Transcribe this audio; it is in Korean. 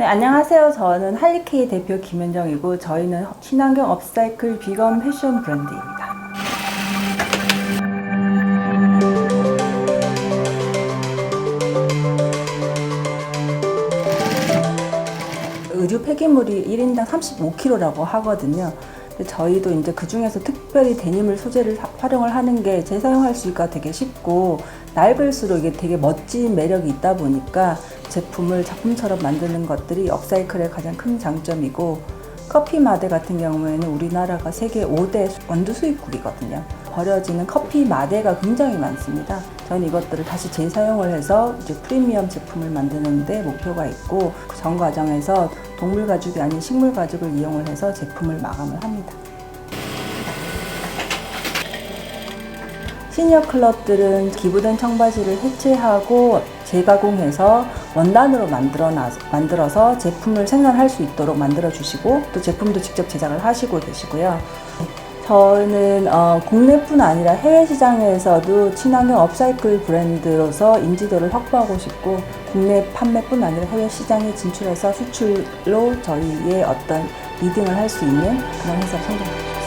네, 안녕하세요. 저는 할리케이 대표 김현정이고 저희는 친환경 업사이클 비건 패션 브랜드입니다. 의류 폐기물이 1인당 35kg라고 하거든요. 저희도 이제 그 중에서 특별히 데님을 소재를 사- 활용을 하는 게 재사용할 수가 되게 쉽고 낡을수록 이게 되게 멋진 매력이 있다 보니까 제품을 작품처럼 만드는 것들이 업사이클의 가장 큰 장점이고 커피 마대 같은 경우에는 우리나라가 세계 5대 원두 수입국이거든요. 버려지는 커피 마대가 굉장히 많습니다. 저는 이것들을 다시 재사용을 해서 이제 프리미엄 제품을 만드는데 목표가 있고 그전 과정에서 동물 가죽이 아닌 식물 가죽을 이용을 해서 제품을 마감을 합니다. 시니어 클럽들은 기부된 청바지를 해체하고 재가공해서 원단으로 만들어서 제품을 생산할 수 있도록 만들어 주시고 또 제품도 직접 제작을 하시고 계시고요. 저는 어, 국내뿐 아니라 해외 시장에서도 친환경 업사이클 브랜드로서 인지도를 확보하고 싶고 국내 판매뿐 아니라 해외 시장에 진출해서 수출로 저희의 어떤 리딩을 할 수 있는 그런 회사를 성공합니다.